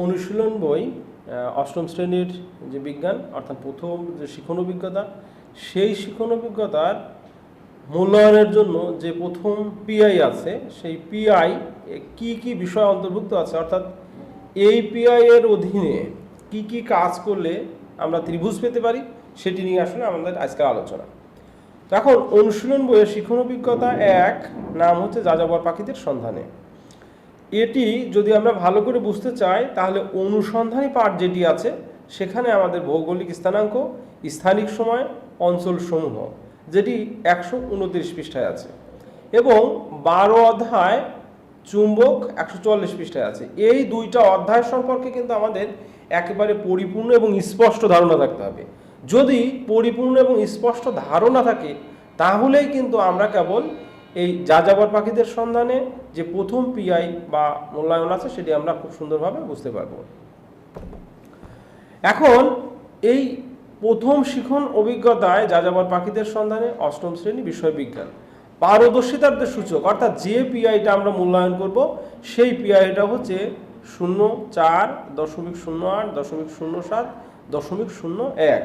অনুশীলন বই অষ্টম শ্রেণির যে বিজ্ঞান, অর্থাৎ প্রথম যে শিখন অভিজ্ঞতা, সেই শিখন অভিজ্ঞতার মূল্যায়নের জন্য যে প্রথম পিআই আছে, সেই পিআই কি কি বিষয় অন্তর্ভুক্ত আছে, অর্থাৎ এই পিআই এর অধীনে কি কি কাজ করলে আমরা ত্রিভুজ পেতে পারি, সেটি নিয়ে আসলে আমাদের আজকের আলোচনা। এখন অনুশীলন বইয়ের শিখন অভিজ্ঞতা এক, নাম হচ্ছে যাযাবর পাখিদের সন্ধানে। এটি যদি আমরা ভালো করে বুঝতে চাই, তাহলে অনুসন্ধানী পাঠ যেটি আছে, সেখানে আমাদের ভৌগোলিক স্থানাঙ্ক, স্থানিক সময়, অঞ্চল সমূহ, যেটি একশো উনত্রিশ পৃষ্ঠায় আছে। এবং বারো অধ্যায় চুম্বক একশো চুয়াল্লিশ পৃষ্ঠায় আছে। এই দুইটা অধ্যায় সম্পর্কে কিন্তু আমাদের একেবারে পরিপূর্ণ এবং স্পষ্ট ধারণা থাকতে হবে। যদি পরিপূর্ণ এবং স্পষ্ট ধারণা থাকে, তাহলেই কিন্তু আমরা কেবল এই যাযাবর পাখিদের সন্ধানে যে প্রথম পিআই বা মূল্যায়ন আছে সেটি আমরা খুব সুন্দরভাবে বুঝতে পারব। এখন এই প্রথম শিখন অভিজ্ঞতায় যাযাবর পাখিদের সন্ধানে অষ্টম শ্রেণি বিষয় বিজ্ঞান পারদর্শিতার যে সূচক, অর্থাৎ যে পিআইটা আমরা মূল্যায়ন করব, সেই পিআইটা হচ্ছে শূন্য চার দশমিক শূন্য আট দশমিক শূন্য সাত দশমিক শূন্য এক।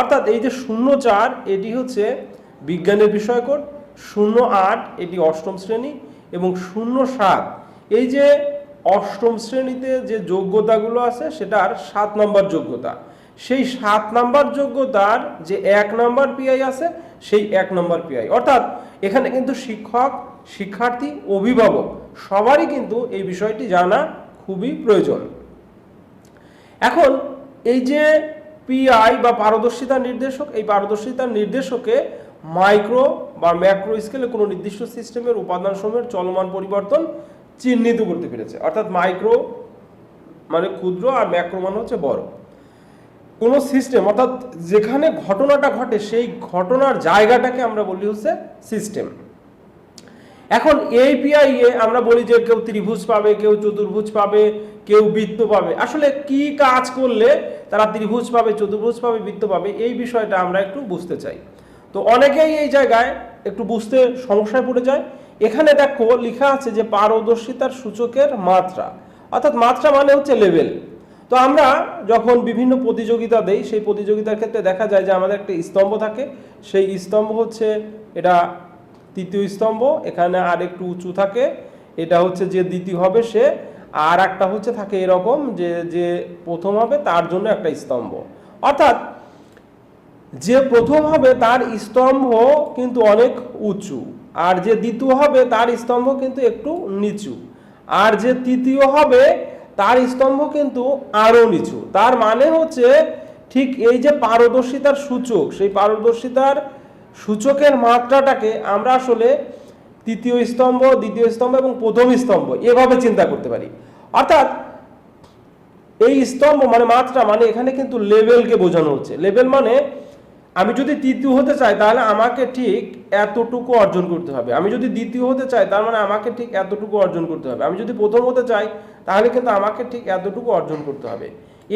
অর্থাৎ এই যে শূন্য চার, এটি হচ্ছে বিজ্ঞানের বিষয়কোড শূন্য আট, এটি অষ্টম শ্রেণি, এবং শূন্য সাত, এই যে অষ্টম শ্রেণীতে যে যোগ্যতাগুলো আছে, সেটার সাত নম্বর যোগ্যতা। সেই সাত নম্বর যোগ্যতার যে এক নম্বর পিআই আছে, সেই এক নম্বর পিআই অর্থাৎ এখানে কিন্তু শিক্ষক, শিক্ষার্থী, অভিভাবক, সবারই কিন্তু এই বিষয়টি জানা খুবই প্রয়োজন। এখন এই যে পিআই বা পারদর্শিতা নির্দেশক, এই পারদর্শিতা নির্দেশকে মাইক্রো বা ম্যাক্রো স্কেলে কোনো নির্দিষ্ট সিস্টেমের উপাদান উপাদানসমূহের চলমান পরিবর্তন চিহ্নিত করতে পেরেছে। অর্থাৎ মাইক্রো মানে ক্ষুদ্র আর ম্যাক্রো মানে হচ্ছে বড়। কোনো সিস্টেম, অর্থাৎ যেখানে ঘটনাটা ঘটে, সেই ঘটনার জায়গাটাকে আমরা বলি হচ্ছে সিস্টেম। এখন এই পিআই এ আমরা বলি যে কেউ ত্রিভুজ পাবে, কেউ চতুর্ভুজ পাবে, কেউ বৃত্ত পাবে। আসলে কি কাজ করলে তারা ত্রিভুজ পাবে, চতুর্ভুজ পাবে, বৃত্ত পাবে, এই বিষয়টা আমরা একটু বুঝতে চাই। তো অনেকেই এই জায়গায় একটু বুঝতে সমস্যায় পড়ে যায়। এখানে দেখো লেখা আছে যে পারদর্শিতার সূচকের মাত্রা, অর্থাৎ মাত্রা মানে হচ্ছে লেভেল তো আমরা যখন বিভিন্ন প্রতিযোগিতা দেই, সেই প্রতিযোগিতার ক্ষেত্রে দেখা যায় যে আমাদের একটা স্তম্ভ থাকে। সেই স্তম্ভ হচ্ছে এটা তৃতীয় স্তম্ভ, এখানে আর একটু উঁচু থাকে। এটা হচ্ছে যে দ্বিতীয় হবে সে, আর একটা হচ্ছে থাকে এরকম যে যে প্রথম হবে তার জন্য একটা স্তম্ভ। অর্থাৎ যে প্রথম হবে তার স্তম্ভ কিন্তু অনেক উঁচু, আর যে দ্বিতীয় হবে তার স্তম্ভ কিন্তু একটু নিচু, আর যে তৃতীয় হবে তার স্তম্ভ কিন্তু আরও নিচু। তার মানে হচ্ছে ঠিক এই যে পারদর্শিতার সূচক, সেই পারদর্শিতার সূচকের মাত্রাটাকে আমরা আসলে তৃতীয় স্তম্ভ, দ্বিতীয় স্তম্ভ এবং প্রথম স্তম্ভ এভাবে চিন্তা করতে পারি। অর্থাৎ এই স্তম্ভ মানে মাত্রা মানে এখানে কিন্তু লেভেলকে বোঝানো হচ্ছে। লেভেল মানে আমি যদি তৃতীয় হতে চাই, তাহলে আমাকে ঠিক এতটুকু অর্জন করতে হবে। আমি যদি দ্বিতীয় হতে চাই, তার মানে আমাকে ঠিক এতটুকু অর্জন করতে হবে। আমি যদি প্রথম হতে চাই, তাহলে কিন্তু আমাকে ঠিক এতটুকু অর্জন করতে হবে।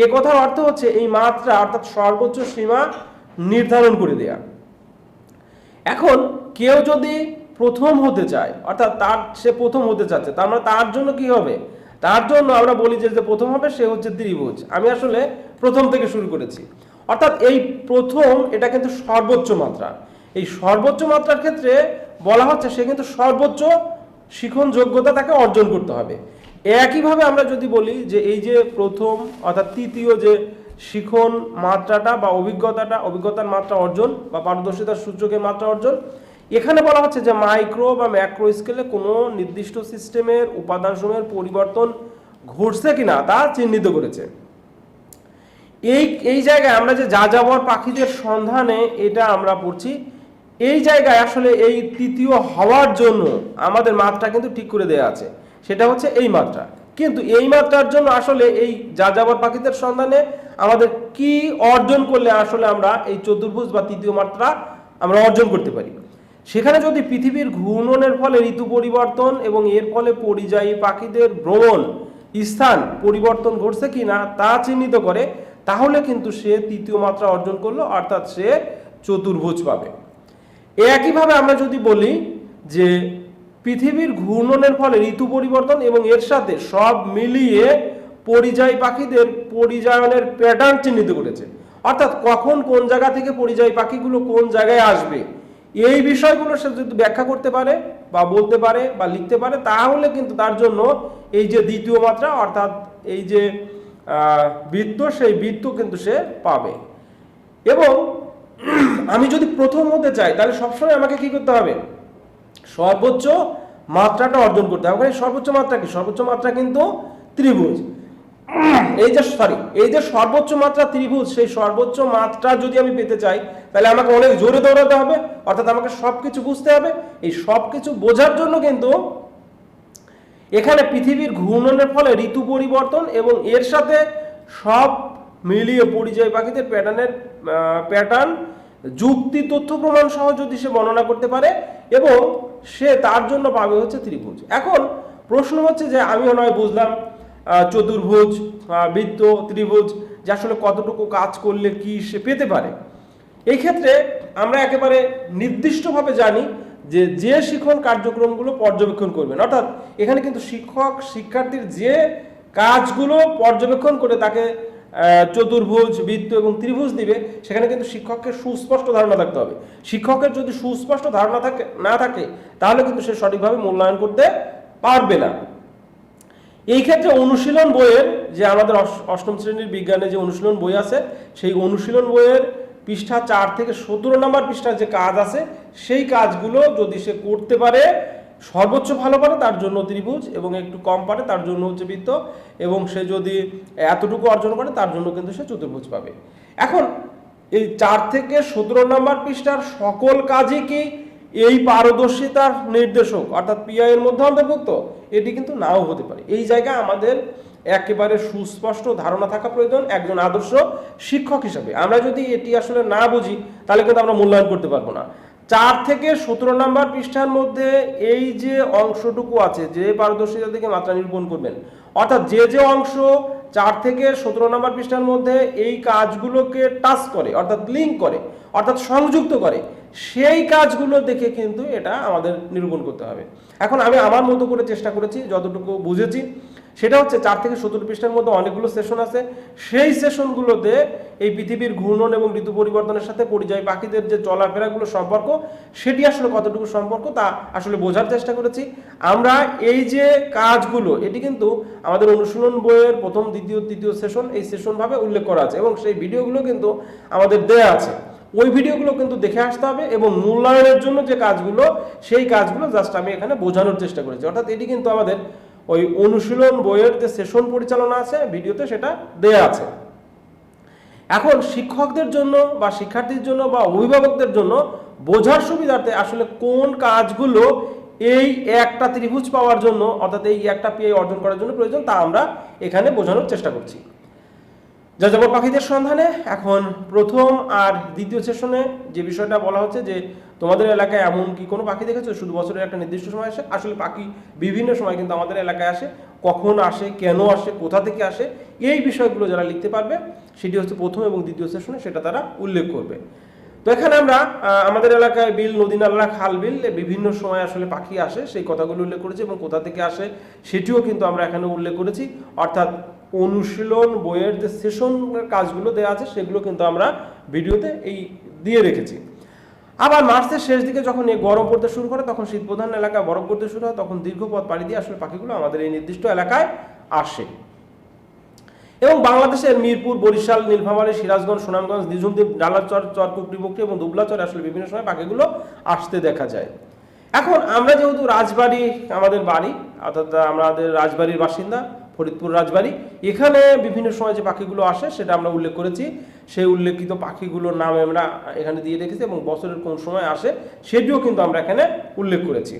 এ কথার অর্থ হচ্ছে, এই মাত্রা অর্থাৎ সর্বোচ্চ সীমা নির্ধারণ করে দেয়া। এখন কেউ যদি প্রথম হতে চায়, অর্থাৎ তার, সে প্রথম হতে চাচ্ছে, তার মানে তার জন্য কি হবে? তার জন্য আমরা বলি যে প্রথম হবে, সে হচ্ছে ত্রিভুজ। আমি আসলে প্রথম থেকে শুরু করেছি। অর্থাৎ এই প্রথম এটা কিন্তু সর্বোচ্চ মাত্রা। এই সর্বোচ্চ মাত্রার ক্ষেত্রে বলা হচ্ছে সে কিন্তু সর্বোচ্চ শিখন যোগ্যতা তাকে অর্জন করতে হবে। একইভাবে আমরা যদি বলি যে এই যে প্রথম অর্থাৎ তৃতীয় যে শিখন মাত্রাটা বা অভিজ্ঞতাটা, অভিজ্ঞতার মাত্রা অর্জন বা পারদর্শিতার সূচকের মাত্রা অর্জন, এখানে বলা হচ্ছে যে মাইক্রো বা ম্যাক্রো স্কেলে কোনো নির্দিষ্ট সিস্টেমের উপাদানসমূহের পরিবর্তন ঘটছে কিনা তা চিহ্নিত করেছে। এই এই জায়গায় আমরা যে যাযাবর পাখিদের সন্ধানে এটা আমরা পড়ছি, এই জায়গায় আসলে এই তৃতীয় হওয়ার জন্য আমাদের মাত্রা কিন্তু ঠিক করে দেওয়া আছে। সেটা হচ্ছে এই মাত্রা। কিন্তু এই মাত্রার জন্য আসলে এই যাযাবর পাখিদের সন্ধানে আমাদের কি অর্জন করলে আসলে আমরা এই চতুর্ভুজ বা তৃতীয় মাত্রা আমরা অর্জন করতে পারি? সেখানে যদি পৃথিবীর ঘূর্ণনের ফলে ঋতু পরিবর্তন এবং এর ফলে পরিযায়ী পাখিদের ভ্রমণ স্থান পরিবর্তন ঘটছে কিনা তা চিহ্নিত করে তাহলে কিন্তু সে তৃতীয় মাত্রা অর্জন করল, অর্থাৎ সে চতুর্ভুজ পাবে। একইভাবে আমরা যদি বলি যে পৃথিবীর ঘূর্ণনের ফলে ঋতু পরিবর্তন এবং এর সাথে সব মিলিয়ে পরিযায়ী পাখিদের পরিযায়নের প্যাটার্ন চিহ্নিত করেছে। অর্থাৎ কখন কোন জায়গা থেকে পরিযায়ী পাখিগুলো কোন জায়গায় আসবে, এই বিষয়গুলো সে যদি ব্যাখ্যা করতে পারে বা বলতে পারে বা লিখতে পারে, তাহলে কিন্তু তার জন্য এই যে দ্বিতীয় মাত্রা, অর্থাৎ এই যে বৃত্ত, সেই বৃত্ত কিন্তু সে পাবে। এবং আমি যদি প্রথম হতে চাই, তাহলে সবসময় আমাকে কি করতে হবে? সর্বোচ্চ মাত্রাটা অর্জন করতে হবে। সর্বোচ্চ মাত্রা কি? সর্বোচ্চ মাত্রা কিন্তু ত্রিভুজ। এই যে সরি এই যে সর্বোচ্চ মাত্রা ত্রিভুজ, সেই সর্বোচ্চ মাত্রা যদি আমি পেতে চাই, তাহলে আমাকে অনেক জোরে দৌড়াতে হবে। অর্থাৎ আমাকে সবকিছু বুঝতে হবে। এই সবকিছু বোঝার জন্য কিন্তু এখানে পৃথিবীর ঘূর্ণনের ফলে ঋতু পরিবর্তন এবং এর সাথে সব মিলিয়ে পরিযায়ী পাখিদের প্যাটার্নের প্যাটার্ন, যুক্তি, তথ্য প্রমাণ সহ যদি সে বর্ণনা করতে পারে এবং সে তার জন্য পাবে হচ্ছে ত্রিভুজ। এখন প্রশ্ন হচ্ছে যে আমি নয় বুঝলাম চতুর্ভুজ বৃত্ত, ত্রিভুজ, যে আসলে কতটুকু কাজ করলে কি সে পেতে পারে। এই ক্ষেত্রে আমরা একেবারে নির্দিষ্টভাবে জানি যে যে শিক্ষণ কার্যক্রমগুলো পর্যবেক্ষণ করবেন, অর্থাৎ এখানে কিন্তু শিক্ষক, শিক্ষার্থীর যে কাজগুলো পর্যবেক্ষণ করে তাকে চতুর্ভুজ, বৃত্ত এবং ত্রিভুজ দিবে, সেখানে কিন্তু শিক্ষককে সুস্পষ্ট ধারণা থাকতে হবে। শিক্ষকের যদি সুস্পষ্ট ধারণা থাকে, না থাকে, তাহলে কিন্তু সে সঠিকভাবে মূল্যায়ন করতে পারবে না। এই ক্ষেত্রে অনুশীলন বইয়ের যে আমাদের অষ্টম শ্রেণির বিজ্ঞানে যে অনুশীলন বই আছে, সেই অনুশীলন বইয়ের পৃষ্ঠা চার থেকে সতেরো নম্বর পৃষ্ঠার যে কাজ আছে, সেই কাজগুলো যদি সে করতে পারে, সর্বোচ্চ ভালো পারে, তার জন্য ত্রিভুজ এবং একটু কম পারে, তার জন্য হচ্ছে বৃত্ত এবং সে যদি এতটুকু অর্জন করে, তার জন্য কিন্তু সে চতুর্ভুজ পাবে। এখন, এই চার থেকে সতেরো নম্বর পৃষ্ঠার সকল কাজই কি এই পারদর্শিতার নির্দেশক, অর্থাৎ পিআই এর মধ্যে অন্তর্ভুক্ত? এটি কিন্তু নাও হতে পারে। এই জায়গায় আমাদের একেবারে সুস্পষ্ট ধারণা থাকা প্রয়োজন একজন আদর্শ শিক্ষক হিসাবে। আমরা যদি এটি আসলে না বুঝি, তাহলে কিন্তু আমরা মূল্যায়ন করতে পারব না। চার থেকে সতেরো নম্বর পৃষ্ঠার মধ্যে এই যে অংশটুকু আছে, যে পারদর্শিতা থেকে মাত্রা নিরূপণ করবেন, অর্থাৎ যে যে অংশ চার থেকে সতেরো নম্বর পৃষ্ঠার মধ্যে এই কাজগুলোকে টাচ করে, অর্থাৎ লিঙ্ক করে, অর্থাৎ সংযুক্ত করে সেই কাজগুলো দেখে কিন্তু এটা আমাদের নিরূপণ করতে হবে। এখন আমি আমার মতো করে চেষ্টা করেছি, যতটুকু বুঝেছি, সেটা হচ্ছে চার থেকে সতেরো পৃষ্ঠার মধ্যে অনেকগুলো সেশন আছে। সেই সেশনগুলোতে এই পৃথিবীর ঘূর্ণন এবং ঋতু পরিবর্তনের সাথে পরিযায়ী পাখিদের যে চলাফেরাগুলো সম্পর্ক, সেটি আসলে কতটুকু সম্পর্ক তা আসলে বোঝার চেষ্টা করেছি। আমরা এই যে কাজগুলো, এটি কিন্তু আমাদের অনুশীলন বইয়ের প্রথম, দ্বিতীয়, তৃতীয় সেশন এই সেশনভাবে উল্লেখ করা আছে এবং সেই ভিডিওগুলো কিন্তু আমাদের দেয়া আছে। ওই ভিডিওগুলো কিন্তু দেখে আসতে হবে এবং মূল্যায়নের জন্য যে কাজগুলো, সেই কাজগুলো জাস্ট আমি এখানে বোঝানোর চেষ্টা করেছি। অর্থাৎ এটি কিন্তু আমাদের ওই অনুশীলন বইয়ের যে সেশন পরিচালনা আছে, ভিডিওতে সেটা দেয়া আছে। এখন শিক্ষকদের জন্য বা শিক্ষার্থীর জন্য বা অভিভাবকদের জন্য বোঝার সুবিধার্থে আসলে কোন কাজগুলো এই একটা ত্রিভুজ পাওয়ার জন্য, অর্থাৎ এই একটা পিআই অর্জন করার জন্য প্রয়োজন, তা আমরা এখানে বোঝানোর চেষ্টা করছি। যাযাবর পাখিদের সন্ধানে এখন প্রথম আর দ্বিতীয় সেশনে যে বিষয়টা বলা হচ্ছে যে তোমাদের এলাকায় এমন কি কোনো পাখি দেখেছ? শুধু বছরের একটা নির্দিষ্ট সময় আসে। আসলে পাখি বিভিন্ন সময় কিন্তু আমাদের এলাকায় আসে। কখন আসে? কেন আসে? কোথা থেকে আসে? এই বিষয়গুলো যারা লিখতে পারবে, সেটি হচ্ছে প্রথম এবং দ্বিতীয় সেশনে, সেটা তারা উল্লেখ করবে। তো এখানে আমরা আমাদের এলাকায় বিল নদী নালা খাল বিল বিভিন্ন সময় আসলে পাখি আসে, সেই কথাগুলো উল্লেখ করেছি এবং কোথা থেকে আসে সেটিও কিন্তু আমরা এখানে উল্লেখ করেছি। অর্থাৎ অনুশীলন, বইয়ের যে সেশন কাজগুলো দেওয়া আছে, সেগুলো কিন্তু আমরা ভিডিওতে এই দিয়ে রেখেছি। আবার মার্চের শেষ দিকে যখন এই গরম পড়তে শুরু করে, তখন শীত প্রধান এলাকায় বরফ পড়তে শুরু হয়, তখন দীর্ঘ পথ পাড়ি দিয়ে আসলে পাখিগুলো আমাদের এই নির্দিষ্ট এলাকায় আসে। এবং বাংলাদেশের মিরপুর, বরিশাল, নীলফামারী, সিরাজগঞ্জ, সুনামগঞ্জ নিঝুমদ্বীপ ডালাচর চর কুকরিমুখী এবং দুবলাচর আসলে বিভিন্ন সময় পাখিগুলো আসতে দেখা যায়। এখন আমরা যেহেতু রাজবাড়ি, আমাদের বাড়ি, অর্থাৎ আমাদের রাজবাড়ির বাসিন্দা ফরিদপুর রাজবাড়ি। এখানে বিভিন্ন সময় যে পাখিগুলো আসে, সেটা আমরা উল্লেখ করেছি। সেই উল্লেখিত পাখিগুলোর নাম আমরা এখানে দিয়ে রেখেছি এবং বছরের কোন সময় আসে, সেটিও কিন্তু আমরা এখানে উল্লেখ করেছি।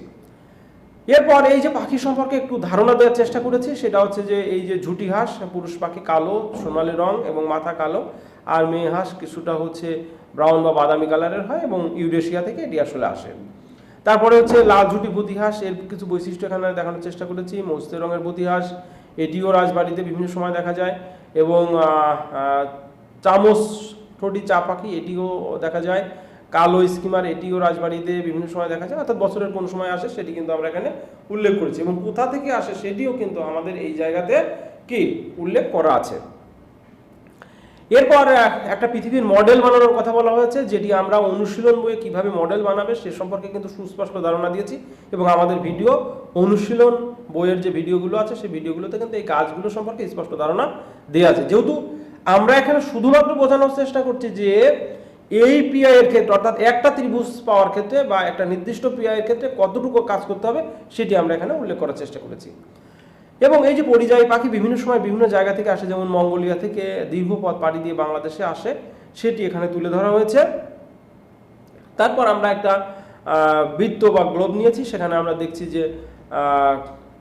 এরপর এই যে পাখি সম্পর্কে একটু ধারণা দেওয়ার চেষ্টা করেছি, সেটা হচ্ছে যে এই যে ঝুটি হাঁস, পুরুষ পাখি কালো, সোনালি রং এবং মাথা কালো, আর মেয়ে হাঁস কিছুটা হচ্ছে ব্রাউন বা বাদামি কালারের হয় এবং ইউরেশিয়া থেকে এটি আসলে আসে। তারপরে হচ্ছে লাল ঝুটি পুঁতি হাঁস, এর কিছু বৈশিষ্ট্য এখানে দেখানোর চেষ্টা করেছি মস্তে রঙের পুঁতি হাঁস এটিও রাজবাড়িতে বিভিন্ন সময় দেখা যায় এবং চামচ ঠোঁটি চা পাখি এটিও দেখা যায়। কালো স্কিমার এটিও রাজবাড়িতে বিভিন্ন সময় দেখা যায়, অর্থাৎ বছরের কোন সময় আসে সেটি কিন্তু আমরা এখানে উল্লেখ করেছি। এবং কোথা থেকে আসে সেটিও কিন্তু আমাদের এই জায়গাতে কি উল্লেখ করা আছে। এরপর একটা পৃথিবীর মডেল বানানোর কথা বলা হয়েছে, যেটি আমরা অনুশীলন বইয়ে কীভাবে মডেল বানাবে সে সম্পর্কে কিন্তু সুস্পষ্ট ধারণা দিয়েছি এবং আমাদের ভিডিও অনুশীলন বইয়ের যে ভিডিওগুলো আছে, সেই ভিডিওগুলোতে কিন্তু এই কাজগুলো সম্পর্কে স্পষ্ট ধারণা দেওয়া আছে। যেহেতু আমরা এখানে শুধুমাত্র বোঝানোর চেষ্টা করছি যে এই পিআই এর ক্ষেত্রে, অর্থাৎ একটা ত্রিভুজ পাওয়ার ক্ষেত্রে বা একটা নির্দিষ্ট পিআই এর ক্ষেত্রে কতটুকু কাজ করতে হবে, সেটি আমরা এখানে উল্লেখ করার চেষ্টা করেছি। এবং এই যে পরিযায়ী পাখি বিভিন্ন সময় বিভিন্ন জায়গা থেকে আসে, যেমন মঙ্গোলিয়া থেকে দীর্ঘ পথ পাড়ি দিয়ে বাংলাদেশে আসে, সেটি এখানে তুলে ধরা হয়েছে। তারপর আমরা একটা বৃত্ত বা গ্লোব নিয়েছি, সেখানে আমরা দেখছি যে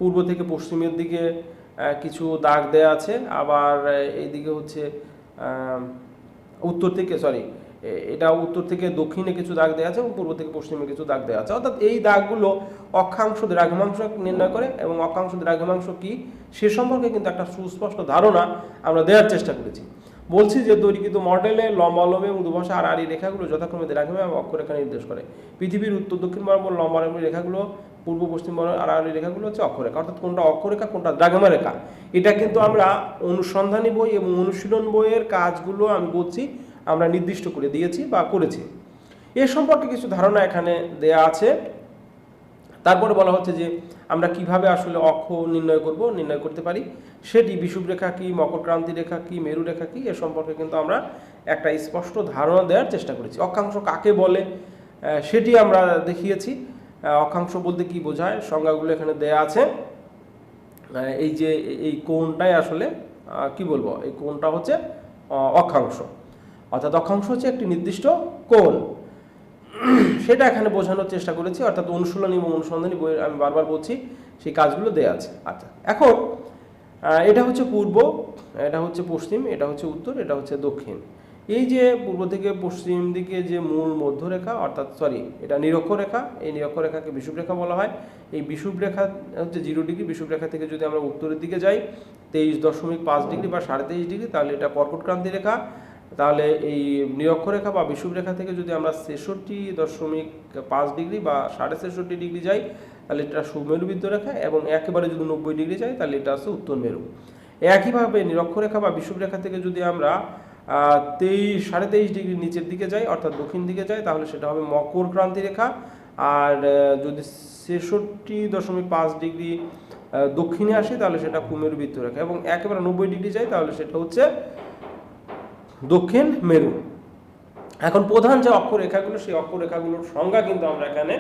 পূর্ব থেকে পশ্চিমের দিকে কিছু দাগ দেয়া আছে। আবার এইদিকে হচ্ছে উত্তর থেকে সরি এটা উত্তর থেকে দক্ষিণে কিছু দাগ দেওয়া আছে এবং পূর্ব থেকে পশ্চিমে কিছু দাগ দেওয়া আছে। অর্থাৎ এই দাগগুলো অক্ষাংশ দ্রাঘিমাংশ নির্ণয় করে এবং অক্ষাংশ দ্রাঘিমাংশ কি? সে সম্পর্কে কিন্তু একটা সুস্পষ্ট ধারণা আমরা দেওয়ার চেষ্টা করেছি। বলছি যে তৈরিকৃত মডেলে লম্বালম্বী এবং দুভাষা আর আড়ি রেখাগুলো যথাক্রমে দ্রাঘিমা এবং অক্ষরেখা নির্দেশ করে। পৃথিবীর উত্তর দক্ষিণ বরাবর লম্বালম্বী রেখাগুলো পূর্ব পশ্চিম বরাবর আর আড়ি রেখাগুলো হচ্ছে অক্ষরেখা। অর্থাৎ কোনটা অক্ষরেখা, কোনটা দ্রাঘিমা রেখা এটা কিন্তু আমরা অনুসন্ধানী বই এবং অনুশীলন বইয়ের কাজগুলো আমি বলছি, আমরা নির্দিষ্ট করে দিয়েছি বা করেছি। এ সম্পর্কে কিছু ধারণা এখানে দেয়া আছে। তারপরে বলা হচ্ছে যে আমরা কীভাবে আসলে অক্ষ নির্ণয় করব, নির্ণয় করতে পারি। সেটি বিষুব রেখা কি, মকরক্রান্তি রেখা কি, মেরু রেখা কি, এ সম্পর্কে কিন্তু আমরা একটা স্পষ্ট ধারণা দেওয়ার চেষ্টা করেছি। অক্ষাংশ কাকে বলে সেটি আমরা দেখিয়েছি। অক্ষাংশ বলতে কি বোঝায়? সংজ্ঞাগুলো এখানে দেয়া আছে। এই যে এই কোণটাই আসলে কি বলব? এই কোণটা হচ্ছে অক্ষাংশ। অর্থাৎ অক্ষাংশ হচ্ছে একটি নির্দিষ্ট কোণ। সেটা এখানে বোঝানোর চেষ্টা করেছি, অর্থাৎ অনুশীলনী এবং অনুসন্ধানী বই আমি বারবার বলছি, সেই কাজগুলো দেওয়া আছে। আচ্ছা এখন এটা হচ্ছে পূর্ব, এটা হচ্ছে পশ্চিম, এটা হচ্ছে উত্তর, এটা হচ্ছে দক্ষিণ। এই যে পূর্ব থেকে পশ্চিম দিকে যে মূল মধ্যরেখা, অর্থাৎ সরি এটা নিরক্ষরেখা, এই নিরক্ষরেখাকে বিষুব রেখা বলা হয়। এই বিষুব রেখা হচ্ছে জিরো ডিগ্রি বিষুব রেখা থেকে যদি আমরা উত্তরের দিকে যাই, তেইশ দশমিক পাঁচ ডিগ্রি বা সাড়ে তেইশ ডিগ্রি তাহলে এটা কর্কটক্রান্তি রেখা। তাহলে এই নিরক্ষরেখা বা বিষুব রেখা থেকে যদি আমরা ছেষট্টি দশমিক পাঁচ ডিগ্রি বা সাড়ে ছেষট্টি ডিগ্রি যাই, তাহলে এটা সুমেরুবৃত্ত রেখা এবং একেবারে যদি নব্বই ডিগ্রি যাই, তাহলে এটা হচ্ছে উত্তর মেরু। একইভাবে নিরক্ষরেখা বা বিষুব রেখা থেকে যদি আমরা তেইশ, সাড়ে তেইশ ডিগ্রি নিচের দিকে যায়, অর্থাৎ দক্ষিণ দিকে যায়, তাহলে সেটা হবে মকর ক্রান্তি রেখা। আর যদি ছেষট্টি দশমিক পাঁচ ডিগ্রি দক্ষিণে আসে, তাহলে সেটা কুমেরু বৃত্ত রেখা। এবং একেবারে নব্বই ডিগ্রি যায়, তাহলে সেটা হচ্ছে দক্ষিণ মেরু। এখন প্রধান যে অক্ষরেখাগুলো সেই অক্ষরেখাগুলোর সংজ্ঞা কিন্তু আমরা এখানে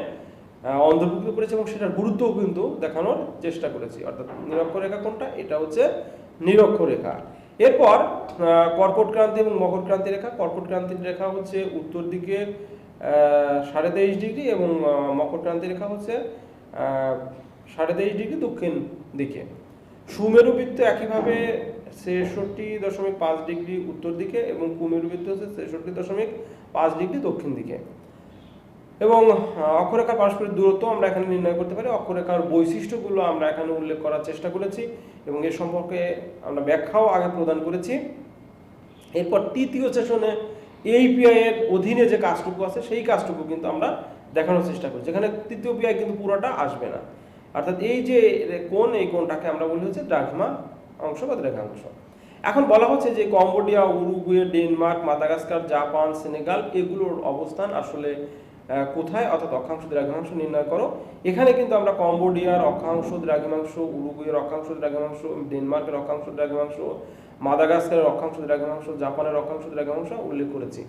অন্তর্ভুক্ত করেছি এবং সেটার গুরুত্বও কিন্তু দেখানোর চেষ্টা করেছি। অর্থাৎ নিরক্ষরেখা কোনটা? এটা হচ্ছে নিরক্ষরেখা এরপর কর্কট ক্রান্তি এবং মকর ক্রান্তি রেখা। কর্কট ক্রান্তির রেখা হচ্ছে উত্তর দিকে সাড়ে তেইশ ডিগ্রি এবং মকর ক্রান্তি রেখা হচ্ছে সাড়ে তেইশ ডিগ্রি দক্ষিণ দিকে। সুমেরু বৃত্ত একইভাবে ছেষট্টি দশমিক পাঁচ ডিগ্রি উত্তর দিকে এবং কুমেরু বৃত্ত হচ্ছে ছেষট্টি দশমিক পাঁচ ডিগ্রি দক্ষিণ দিকে। এবং অক্ষরেখার পারস্পরিক দূরত্ব আমরা এখানে নির্ণয় করতে পারি। অক্ষরেখার বৈশিষ্ট্যগুলো আমরা এখানে উল্লেখ করার চেষ্টা করেছি। এবং এ সম্পর্কে আমরা ব্যাখ্যাও আগে প্রদান করেছি। এরপর তৃতীয় সেশনে এই পিআই এর অধীনে যে কাজটুকু আছে, সেই কাজটুকু কিন্তু আমরা দেখানোর চেষ্টা করি। যেখানে তৃতীয় পিআই কিন্তু পুরোটা আসবে না। অর্থাৎ এই যে কোন, এই কোনটাকে আমরা বলি হচ্ছে দ্রাঘিমা অংশ বা দ্রাঘাংশ। এখন বলা হচ্ছে যে Cambodia, Uruguay, Denmark, Madagascar, Japan, Senegal, এগুলোর অবস্থান আসলে কোথায়? অর্থাৎ অক্ষাংশ দ্রাঘিমাংশ নির্ণয় করো। এখানে কিন্তু আমরা কম্বোডিয়ার অক্ষাংশ দ্রাঘিমাংশ, উরুগুয়ের অক্ষাংশ দ্রাঘিমাংশ, ডেনমার্কের অক্ষাংশ দ্রাঘিমাংশ, মাদাগাস্কারের অক্ষাংশ দ্রাঘিমাংশ, জাপানের অক্ষাংশ দ্রাঘিমাংশ উল্লেখ করেছি।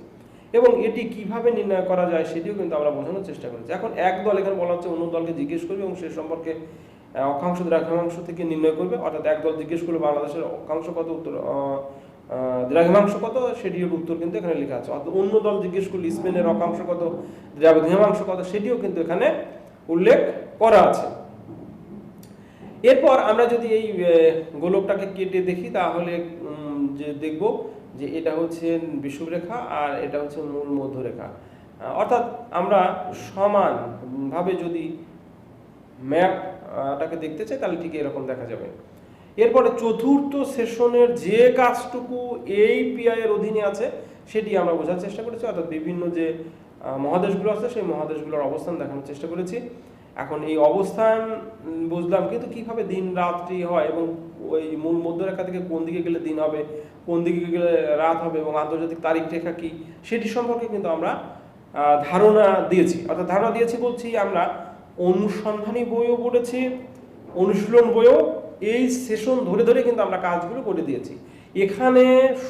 এবং এটি কীভাবে নির্ণয় করা যায় সেটিও কিন্তু আমরা বোঝানোর চেষ্টা করেছি। এখন এক দল এখানে বলা হচ্ছে অন্য দলকে জিজ্ঞেস করবে এবং সে সম্পর্কে অক্ষাংশ দ্রাঘিমাংশ থেকে নির্ণয় করবে। অর্থাৎ এক দল জিজ্ঞেস করবে বাংলাদেশের অক্ষাংশ কত? উত্তর দ্রাঘিমাংশ কত? সেটির উত্তর কিন্তু এখানে লেখা আছে। অর্থাৎ অন্য দল জিজ্ঞেস করলে স্পেনের অক্ষাংশ কত? দ্রাঘিমাংশ কত? সেটিও কিন্তু এখানে উল্লেখ করা আছে। এরপর আমরা যদি এই গোলকটাকে কেটে দেখি, তাহলে যে দেখব যে এটা হচ্ছে বিষুবরেখা আর এটা হচ্ছে মূল মধ্যরেখা। অর্থাৎ আমরা সমানভাবে যদি ম্যাপটাকে দেখতে চাই, তাহলে ঠিক এরকম দেখা যাবে। এরপরে চতুর্থ সেশনের যে কাজটুকু এই পিআই এর অধীনে আছে, সেটি আমরা বোঝার চেষ্টা করেছি। অর্থাৎ বিভিন্ন যে মহাদেশগুলো আছে, সেই মহাদেশগুলোর অবস্থান দেখানোর চেষ্টা করেছি। এখন এই অবস্থান বুঝলাম কিন্তু কীভাবে দিন রাত্রি হয় এবং ওই মূল মধ্যরেখা থেকে কোন দিকে গেলে দিন হবে, কোন দিকে গেলে রাত হবে এবং আন্তর্জাতিক তারিখ রেখা কি, সেটি সম্পর্কে কিন্তু আমরা ধারণা দিয়েছি। অর্থাৎ ধারণা দিয়েছি বলছি আমরা, অনুসন্ধানী বইও পড়েছি, অনুশীলন বইও এই সেশন ধরে ধরে কিন্তু আমরা কাজগুলো করে দিয়েছি। এখানে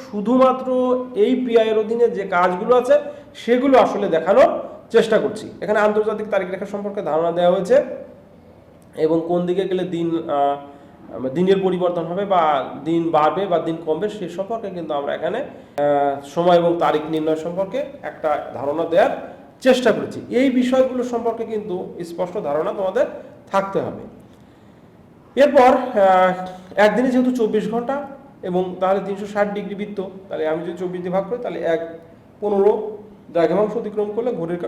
শুধুমাত্র এই পিআইয়ের অধীনে যে কাজগুলো আছে, সেগুলো আসলে দেখানোর চেষ্টা করছি। এখানে আন্তর্জাতিক তারিখ রেখা সম্পর্কে ধারণা দেওয়া হয়েছে এবং কোন দিকে গেলে দিন দিনের পরিবর্তন হবে বা দিন বাড়বে বা দিন কমবে সে সম্পর্কে কিন্তু আমরা এখানে সময় এবং তারিখ নির্ণয় সম্পর্কে একটা ধারণা দেওয়ার চেষ্টা করেছি। এই বিষয়গুলো সম্পর্কে কিন্তু স্পষ্ট ধারণা তোমাদের থাকতে হবে। এরপর একদিনে যেহেতু চব্বিশ ঘণ্টা এবং তাহলে তিনশো ষাট ডিগ্রি বৃত্ত, তাহলে আমি যদি চব্বিশ দিয়ে ভাগ করি, তাহলে এক পনেরো দ্রাঘিমাংশ অতিক্রম করলে ঘড়ির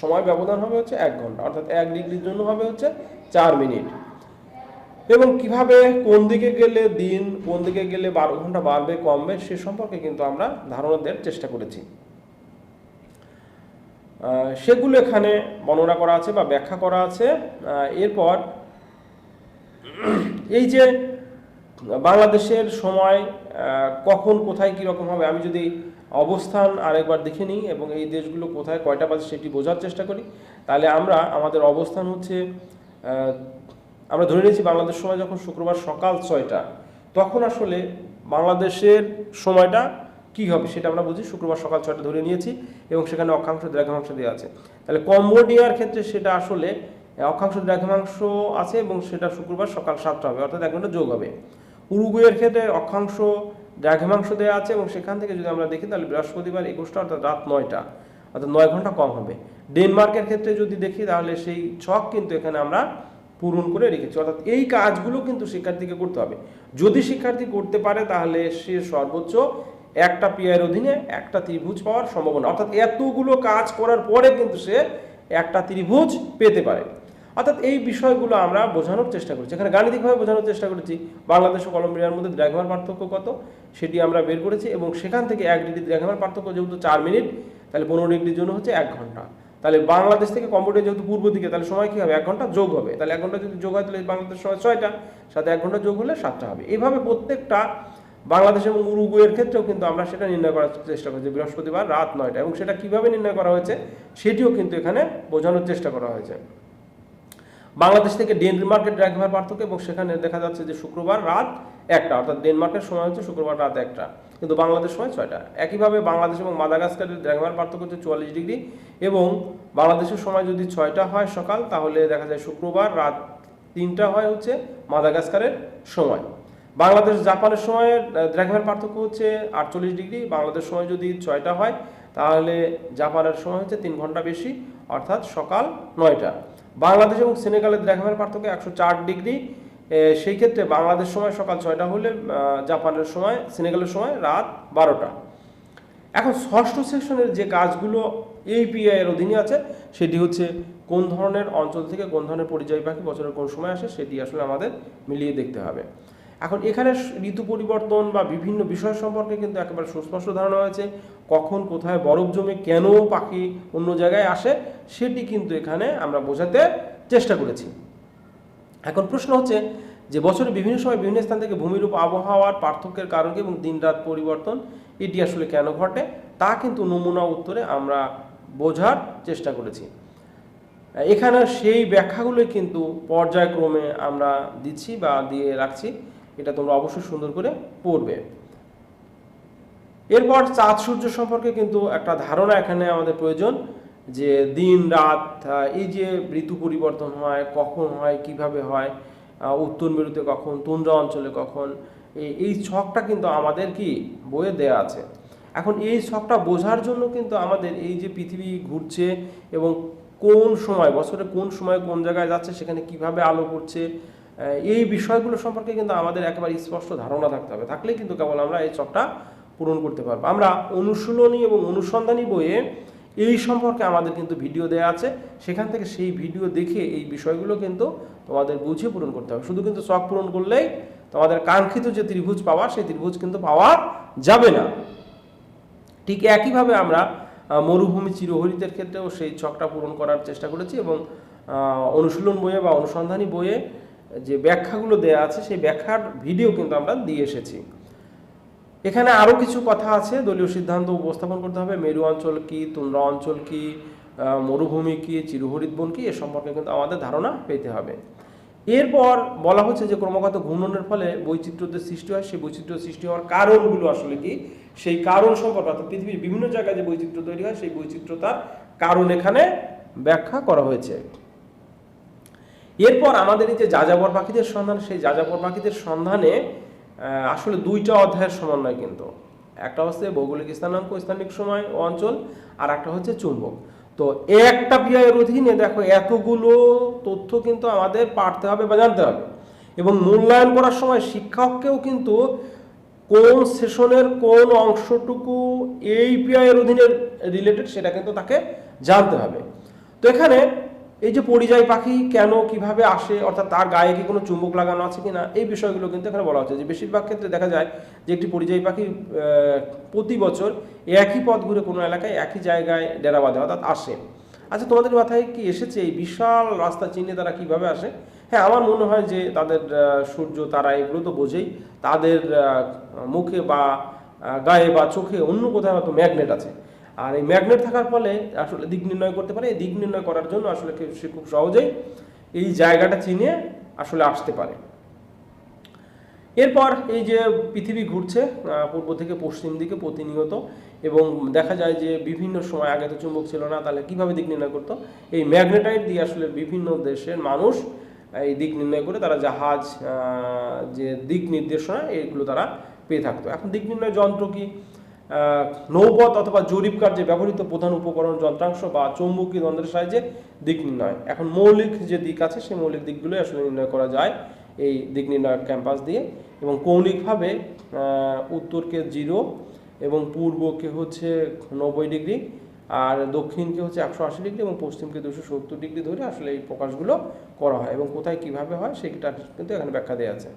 সময় ব্যবধান হবে হচ্ছে এক ঘণ্টা, অর্থাৎ এক ডিগ্রির জন্য হবে হচ্ছে চার মিনিট। এবং কীভাবে কোন দিকে গেলে দিন, কোন দিকে গেলে বারো ঘণ্টা বাড়বে, কমবে, সে সম্পর্কে কিন্তু আমরা ধারণা দেওয়ার চেষ্টা করেছি। সেগুলো এখানে বর্ণনা করা আছে বা ব্যাখ্যা করা আছে। এরপর এই যে বাংলাদেশের সময় কখন, কোথায় কী রকম হবে, আমি যদি অবস্থান আরেকবার দেখে নিই এবং এই দেশগুলো কোথায়, কয়টা বাজে সেটি বোঝার চেষ্টা করি, তাহলে আমরা, আমাদের অবস্থান হচ্ছে আমরা ধরে নিয়েছি বাংলাদেশ সময় যখন শুক্রবার সকাল ছয়টা, তখন আসলে বাংলাদেশের সময়টা কি হবে সেটা আমরা বুঝি, শুক্রবার সকাল ছয়টা ধরে নিয়েছি এবং সেখানে অক্ষাংশ দ্রাঘিমাংশ দেওয়া আছে। তাহলে কম্বোডিয়ার ক্ষেত্রে সেটা আসলে অক্ষাংশ দ্রাঘিমাংশ আছে এবং সেটা শুক্রবার সকাল সাতটা হবে, অর্থাৎ এক ঘণ্টা যোগ হবে। উরুগুয়ের ক্ষেত্রে অক্ষাংশ দ্রাঘিমাংশ দেওয়া আছে এবং সেখান থেকে যদি আমরা দেখি তাহলে বৃহস্পতিবার একুশটা, অর্থাৎ রাত নয়টা, অর্থাৎ নয় ঘণ্টা কম হবে। ডেনমার্কের ক্ষেত্রে যদি দেখি তাহলে সেই ছক কিন্তু এখানে আমরা পূরণ করে রেখেছি, অর্থাৎ এই কাজগুলো কিন্তু শিক্ষার্থীকে করতে হবে। যদি শিক্ষার্থী করতে পারে তাহলে সে সর্বোচ্চ একটা পিআইয়ের অধীনে একটা ত্রিভুজ পাওয়ার সম্ভাবনা, অর্থাৎ এতগুলো কাজ করার পরে কিন্তু সে একটা ত্রিভুজ পেতে পারে। অর্থাৎ এই বিষয়গুলো আমরা বোঝানোর চেষ্টা করছি। এখানে গাণিতিকভাবে বোঝানোর চেষ্টা করেছি, বাংলাদেশ ও কলম্বিয়ার মধ্যে দ্রাঘিমার পার্থক্য কত, সেটি আমরা বের করেছি এবং সেখান থেকে এক ডিগ্রি দ্রাঘিমার পার্থক্য যেহেতু চার মিনিট, তাহলে পনেরো ডিগ্রির জন্য হচ্ছে এক ঘণ্টা। তাহলে বাংলাদেশ থেকে কম্বোডিয়া যেহেতু পূর্ব দিকে, তাহলে সময় কী হবে? এক ঘণ্টা যোগ হবে। তাহলে এক ঘণ্টা যদি যোগ হয়, তাহলে বাংলাদেশ সময় ছয়টা, সাথে এক ঘণ্টা যোগ হলে সাতটা হবে। এইভাবে প্রত্যেকটা বাংলাদেশ এবং উরুগুয়ের ক্ষেত্রেও কিন্তু আমরা সেটা নির্ণয় করার চেষ্টা করছি। বৃহস্পতিবার রাত নয়টা এবং সেটা কীভাবে নির্ণয় করা হয়েছে, সেটিও কিন্তু এখানে বোঝানোর চেষ্টা করা হয়েছে। বাংলাদেশ থেকে ডেনমার্কের দ্রাঘিমার পার্থক্য এবং সেখানে দেখা যাচ্ছে যে শুক্রবার রাত একটা অর্থাৎ ডেনমার্কের সময় হচ্ছে শুক্রবার রাত একটা কিন্তু বাংলাদেশ সময় ছয়টা। একইভাবে বাংলাদেশ এবং মাদাগাস্কারের দ্রাঘিমার পার্থক্য হচ্ছে চুয়াল্লিশ ডিগ্রি এবং বাংলাদেশের সময় যদি ছয়টা হয় সকাল তাহলে দেখা যায় শুক্রবার রাত তিনটা হয় হচ্ছে মাদাগাস্কারের সময়। বাংলাদেশ জাপানের সময়ের আহ, পার্থক্য হচ্ছে আটচল্লিশ ডিগ্রি বাংলাদেশ সময় যদি ছয়টা হয় তাহলে জাপানের সময় হচ্ছে তিন ঘণ্টা বেশি অর্থাৎ সকাল নয়টা। বাংলাদেশ এবং সেনেগালের দ্রাঘিমার পার্থক্য একশো চার ডিগ্রি। সেই ক্ষেত্রে বাংলাদেশ সময় সকাল ছয়টা হলে জাপানের সময়, সেনেগালের সময় রাত বারোটা। এখন ষষ্ঠ সেকশনের যে কাজগুলো এই পিআই এর অধীনে আছে, সেটি হচ্ছে কোন ধরনের অঞ্চল থেকে কোন ধরনের পরিযায়ী পাখি বছরের কোন সময় আসে, সেটি আসলে আমাদের মিলিয়ে দেখতে হবে। এখন এখানে ঋতু পরিবর্তন বা বিভিন্ন বিষয় সম্পর্কে কিন্তু একেবারে সুস্পষ্ট ধারণা হয়েছে। কখন, কোথায় বরফ জমে কেন পাখি অন্য জায়গায় আসে, সেটি কিন্তু এখানে আমরা বোঝাতে চেষ্টা করেছি। এখন প্রশ্ন হচ্ছে যে বছরের বিভিন্ন সময় বিভিন্ন স্থান থেকে ভূমিরূপ আবহাওয়ার পার্থক্যের কারণ এবং দিনরাত পরিবর্তন, এটি আসলে কেন ঘটে? তা কিন্তু নমুনা উত্তরে আমরা বোঝার চেষ্টা করেছি। এখানে সেই ব্যাখ্যাগুলোই কিন্তু পর্যায়ক্রমে আমরা দিচ্ছি বা দিয়ে রাখছি। এটা তোমরা অবশ্যই সুন্দর করে পড়বে। এরপর চাঁদ সূর্য সম্পর্কে কিন্তু একটা ধারণা এখানে আমাদের প্রয়োজন যে দিন, রাত এই যে ঋতু পরিবর্তন হয়, কখন হয়, কীভাবে হয় উত্তর মেরুতে কখন, তুন্দ্রা অঞ্চলে কখন এই ছকটা কিন্তু আমাদের কি বইয়ে দেয়া আছে। এখন এই ছকটা বোঝার জন্য কিন্তু আমাদের এই যে পৃথিবী ঘুরছে এবং কোন সময়, বছরে কোন সময় কোন জায়গায় যাচ্ছে, সেখানে কীভাবে আলো পড়ছে এই বিষয়গুলো সম্পর্কে কিন্তু আমাদের একেবারে স্পষ্ট ধারণা থাকতে হবে। থাকলেই কিন্তু কেবল আমরা এই ছকটা পূরণ করতে পারব। আমরা অনুশীলনী এবং অনুসন্ধানী বইয়ে এই সম্পর্কে আমাদের কিন্তু ভিডিও দেওয়া আছে। সেখান থেকে সেই ভিডিও দেখে এই বিষয়গুলো কিন্তু তোমাদের বুঝে পূরণ করতে হবে। শুধু কিন্তু চক পূরণ করলেই তোমাদের কাঙ্ক্ষিত যে ত্রিভুজ পাওয়া, সেই ত্রিভুজ কিন্তু পাওয়া যাবে না। ঠিক একইভাবে আমরা মরুভূমি চিরহরিতের ক্ষেত্রেও সেই ছকটা পূরণ করার চেষ্টা করেছি এবং অনুশীলন বইয়ে বা অনুসন্ধানী বইয়ে যে ব্যাখ্যাগুলো দেয়া আছে, সেই ব্যাখ্যার ভিডিও কিন্তু আমরা দিয়ে এসেছি। এখানে আরও কিছু কথা আছে, দলীয় সিদ্ধান্ত উপস্থাপন করতে হবে। মেরু অঞ্চল কি তুন্দ্রা অঞ্চল কি মরুভূমি কি, চিরহরিত বন কি, এ সম্পর্কে কিন্তু আমাদের ধারণা পেতে হবে। এরপর বলা হচ্ছে যে ক্রমাগত ঘূর্ণনের ফলে বৈচিত্র্যদের সৃষ্টি হয়। সেই বৈচিত্র্য সৃষ্টি হওয়ার কারণগুলো আসলে কি? সেই কারণ সম্পর্কে অর্থাৎ পৃথিবীর বিভিন্ন জায়গায় যে বৈচিত্র্য তৈরি হয়, সেই বৈচিত্র্যতার কারণ এখানে ব্যাখ্যা করা হয়েছে। এরপর আমাদের এই যে যাযাবর পাখিদের সন্ধান, সেই যাযাবর পাখিদের সন্ধানে আসলে দুইটা অধ্যায়ের সমন্বয় কিন্তু। একটা হচ্ছে ভৌগোলিক স্থানাঙ্ক, স্থানিক সময় ও অঞ্চল, আর একটা হচ্ছে চুম্বক। তো একটা পিআইয়ের অধীনে দেখো এতগুলো তথ্য কিন্তু আমাদের পাঠতে হবে বা জানতে হবে। এবং মূল্যায়ন করার সময় শিক্ষককেও কিন্তু কোন সেশনের কোন অংশটুকু এই পিআইয়ের অধীনে রিলেটেড সেটা কিন্তু তাকে জানতে হবে। তো এখানে এই যে পরিযায়ী পাখি কেন, কীভাবে আসে, অর্থাৎ তার গায়ে কি কোনো চুম্বক লাগানো আছে কি না এই বিষয়গুলো কিন্তু এখানে বলা হচ্ছে। যে বেশিরভাগ ক্ষেত্রে দেখা যায় যে একটি পরিযায়ী পাখি প্রতি বছর একই পথ ঘুরে কোনো এলাকায় একই জায়গায় ডেরা বাঁধে, অর্থাৎ আসে। আচ্ছা তোমাদের মাথায় কি এসেছে এই বিশাল রাস্তা চিনে তারা কীভাবে আসে? হ্যাঁ আমার মনে হয় যে তাদের সূর্য, তারা এগুলো তো বোঝেই। তাদের মুখে বা গায়ে বা চোখে অন্য কোথাও হয়তো ম্যাগনেট আছে। আর এই ম্যাগনেট থাকার ফলে আসলে দিক নির্ণয় করতে পারে, এই দিক নির্ণয় করার জন্য আসলে সে খুব সহজেই এই জায়গাটা চিনে আসলে আসতে পারে। এরপর এই যে পৃথিবী ঘুরছে পূর্ব থেকে পশ্চিম দিকে প্রতিনিয়ত এবং দেখা যায় যে বিভিন্ন সময় আগে তো চুম্বক ছিল না, তাহলে কীভাবে দিক নির্ণয় করতো? এই ম্যাগনেটাইট দিয়ে আসলে বিভিন্ন দেশের মানুষ এই দিক নির্ণয় করে তারা জাহাজ যে দিক নির্দেশনা, এগুলো তারা পেয়ে থাকতো। এখন দিক নির্ণয় যন্ত্র কি? নৌপথ অথবা জরিপ কার্যে ব্যবহৃত প্রধান উপকরণ, যন্ত্রাংশ বা চৌম্বকী যন্ত্রের সাহায্যে দিক নির্ণয়। এখন মৌলিক যে দিক আছে, সেই মৌলিক দিকগুলোই আসলে নির্ণয় করা যায় এই দিক নির্ণয় ক্যাম্পাস দিয়ে। এবং কৌণিকভাবে উত্তরকে জিরো এবং পূর্বকে হচ্ছে নব্বই ডিগ্রি আর দক্ষিণকে হচ্ছে একশো আশি ডিগ্রি এবং পশ্চিমকে দুশো সত্তর ডিগ্রি ধরে আসলে এই প্রকাশগুলো করা হয়। এবং কোথায় কীভাবে হয়, সেটা কিন্তু এখানে ব্যাখ্যা দেওয়া আছে।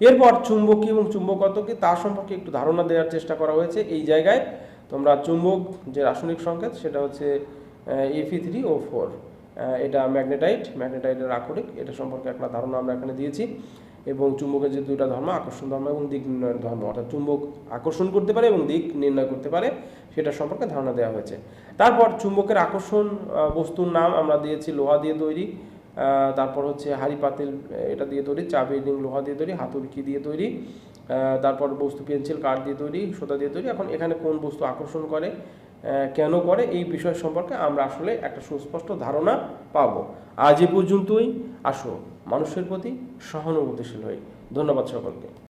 এরপর চুম্বকী এবং চুম্বকত্ব কি তার সম্পর্কে একটু ধারণা দেওয়ার চেষ্টা করা হয়েছে। এই জায়গায় তোমরা চুম্বক যে রাসায়নিক সংকেত, সেটা হচ্ছে F E three O four এটা ম্যাগনেটাইট ম্যাগনেটাইটের আকরিক, এটা সম্পর্কে একটা ধারণা আমরা এখানে দিয়েছি। এবং চুম্বকের যে দুটা ধর্ম, আকর্ষণ ধর্ম এবং দিক নির্ণয়ের ধর্ম, অর্থাৎ চুম্বক আকর্ষণ করতে পারে এবং দিক নির্ণয় করতে পারে সেটা সম্পর্কে ধারণা দেওয়া হয়েছে। তারপর চুম্বকের আকর্ষণ বস্তুর নাম আমরা দিয়েছি, লোহা দিয়ে তৈরি। তারপর হচ্ছে হাড়ি পাতিল এটা দিয়ে তৈরি চা বিল্ডিং লোহা দিয়ে তৈরি হাতুড়কি দিয়ে তৈরি তারপর বস্তু, পেন্সিল, কাঠ দিয়ে তৈরি, সোতা দিয়ে তৈরি। এখন এখানে কোন বস্তু আকর্ষণ করে কেন করে, এই বিষয় সম্পর্কে আমরা আসলে একটা সুস্পষ্ট ধারণা পাব। আজ এ পর্যন্তই। আসো, মানুষের প্রতি সহানুভূতিশীল হই। ধন্যবাদ সকলকে।